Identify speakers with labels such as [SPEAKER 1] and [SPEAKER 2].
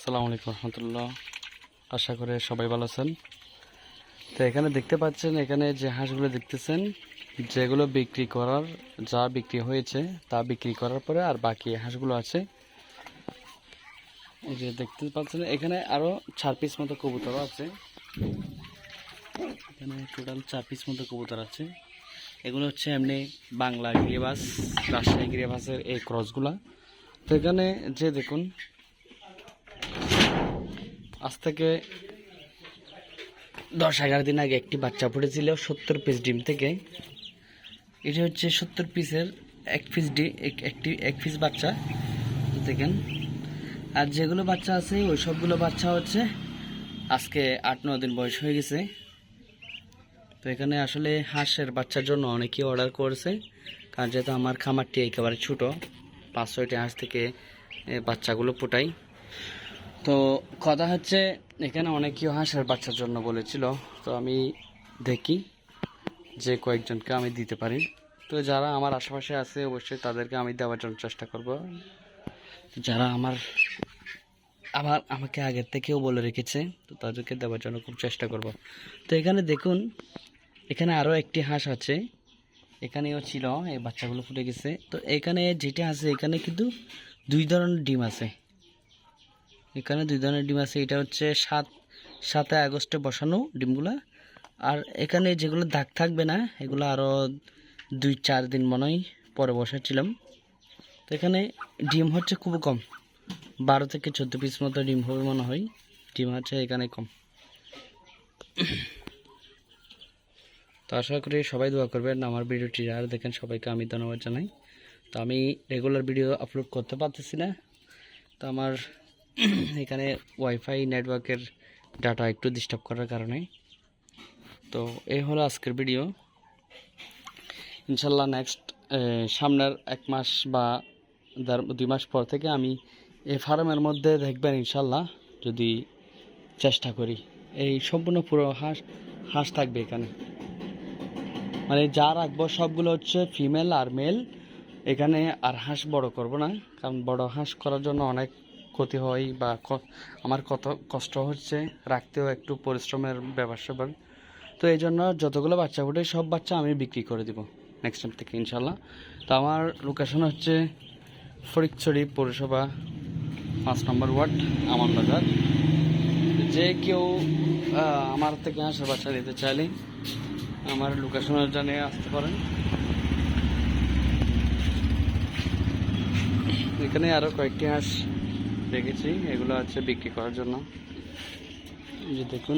[SPEAKER 1] আসসালামু আলাইকুম রহমতুল্লাহ। আশা করে সবাই ভালো আছেন। তো এখানে দেখতে পাচ্ছেন, এখানে যে হাঁসগুলো দেখতেছেন, যেগুলো বিক্রি করার, যা বিক্রি হয়েছে, তা বিক্রি করার পরে আর বাকি হাঁসগুলো আছে। এই যে দেখতে পাচ্ছেন, এখানে আরও চার পিস মতো কবুতরও আছে। এখানে টোটাল চার পিস মতো কবুতর আছে। এগুলো হচ্ছে এমনি বাংলা গিরিবাস, রাজশাহী গিরিবাসের এই ক্রসগুলা। তো এখানে যে দেখুন আজ থেকে দশ এগারো দিন আগে একটি বাচ্চা ফুটেছিল সত্তর পিস ডিম থেকে। এটা হচ্ছে সত্তর পিসের এক পিস ডি এক- একটি এক পিস বাচ্চা, দেখেন। আর যেগুলো বাচ্চা আছে, ওই সবগুলো বাচ্চা হচ্ছে আজকে আট ন দিন বয়স হয়ে গেছে। তো এখানে আসলে হাঁসের বাচ্চার জন্য অনেকেই অর্ডার করেছে, কারণ যেহেতু আমার খামারটি একেবারে ছোটো, পাঁচ ছয়টি হাঁস থেকে বাচ্চাগুলো ফোটাই তো কথা হচ্ছে, এখানে অনেকেই হাঁসের বাচ্চার জন্য বলেছিল, তো আমি দেখি যে কয়েকজনকে আমি দিতে পারি। তো যারা আমার আশেপাশে আছে, অবশ্যই তাদেরকে আমি দেওয়ার জন্য চেষ্টা করব। যারা আমার আবার আমাকে আগের থেকেও বলে রেখেছে, তো তাদেরকে দেওয়ার জন্য খুব চেষ্টা করব। তো এখানে দেখুন, এখানে আরও একটি হাঁস আছে। এখানেও ছিল, এই বাচ্চাগুলো ফুটে গেছে। তো এখানে যেটা আছে, এখানে কিন্তু দুই ধরনের ডিম আছে। এখানে দুই ধরনের ডিম আছে। এটা হচ্ছে সাত, সাতে আগস্টে বসানো ডিমগুলো। আর এখানে যেগুলো দাগ থাকবে না, এগুলো আরও দুই, চার দিন মনে হয় পরে বসাচ্ছিলাম। তো এখানে ডিম হচ্ছে খুব কম। বারো থেকে চোদ্দ পিস মতো ডিম হবে মনে হয়। ডিম হচ্ছে এখানে কম। তো আশা করি সবাই দোয়া করবেন, আমার ভিডিওটি আর দেখেন সবাইকে আমি ধন্যবাদ জানাই। তো আমি রেগুলার ভিডিও আপলোড করতে পারতেছি না। তো আমার এখানে ওয়াইফাই নেটওয়ার্কের ডাটা একটু ডিস্টার্ব করার কারণে। তো এই হলো আজকের ভিডিও ইনশাল্লাহ নেক্সট সামনের এক মাস বা দুই মাস পর থেকে আমি এই ফার্মের মধ্যে দেখবেন ইনশাল্লাহ যদি চেষ্টা করি। এই সম্পূর্ণ পুরো হাঁস হাঁস থাকবে এখানে। মানে যা রাখব সবগুলো হচ্ছে ফিমেল আর মেল এখানে আর হাঁস বড় করব না, কারণ বড় হাঁস করার জন্য অনেক ক্ষতি হয় বা আমার কত কষ্ট হচ্ছে, রাখতেও একটু পরিশ্রমের স্যাপার। তো এই জন্য যতগুলো বাচ্চা ফুটে সব বাচ্চা আমি বিক্রি করে দিব নেক্সট টাইম থেকে ইনশাল্লাহ তো আমার লোকেশন হচ্ছে ফরিকছড়ি পৌরসভা পাঁচ নম্বর ওয়ার্ড আমার বাজার। যে কেউ আমার থেকে হাঁসের বাচ্চা নিতে চাইলে আমার লোকেশনের জানে আসতে পারেন। এখানে আরও কয়েকটি হাঁস রেখেছি এগুলো আছে বিক্রি করার জন্য। যে দেখুন